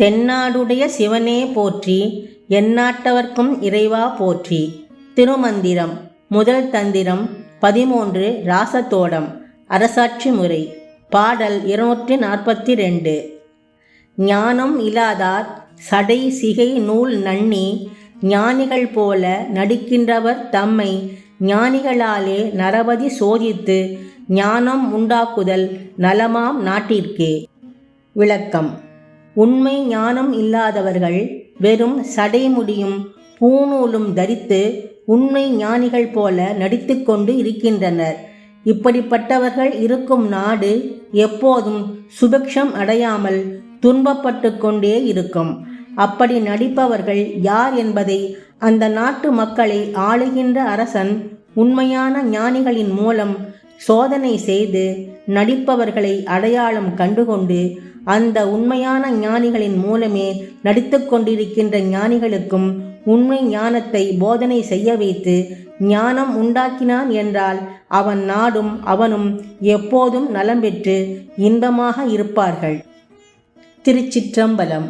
தென்னாடுடைய சிவனே போற்றி எந்நாட்டவர்க்கும் இறைவா போற்றி. திருமந்திரம் முதல் தந்திரம் பதிமூன்று ராசத்தோடம் அரசாட்சி முறை பாடல் இருநூற்றி நாற்பத்தி ரெண்டு. ஞானம் இல்லாதார் சடை சிகை நூல் நன்னி ஞானிகள் போல நடிக்கின்றவர் தம்மை ஞானிகளாலே நரபதி சோதித்து ஞானம் உண்டாக்குதல் நலமாம் நாட்டிற்கே. விளக்கம். உண்மை ஞானம் இல்லாதவர்கள் வெறும் சடைமுடியும் பூநூலும் தரித்து உண்மை ஞானிகள் போல நடித்துக்கொண்டு இருக்கின்றனர். இப்படிப்பட்டவர்கள் இருக்கும் நாடு எப்போதும் சுபிக்ஷம் அடையாமல் துன்பப்பட்டு கொண்டே இருக்கும். அப்படி நடிப்பவர்கள் யார் என்பதை அந்த நாட்டு மக்களை ஆளுகின்ற அரசன் உண்மையான ஞானிகளின் மூலம் சோதனை செய்து நடிப்பவர்களை அடையாளம் கண்டுகொண்டு அந்த உண்மையான ஞானிகளின் மூலமே நடித்து கொண்டிருக்கின்ற ஞானிகளுக்கும் உண்மை ஞானத்தை போதனை செய்ய வைத்து ஞானம் உண்டாக்கினான் என்றால் அவன் நாடும் அவனும் எப்போதும் நலம் பெற்று இன்பமாக இருப்பார்கள். திருச்சிற்றம்பலம்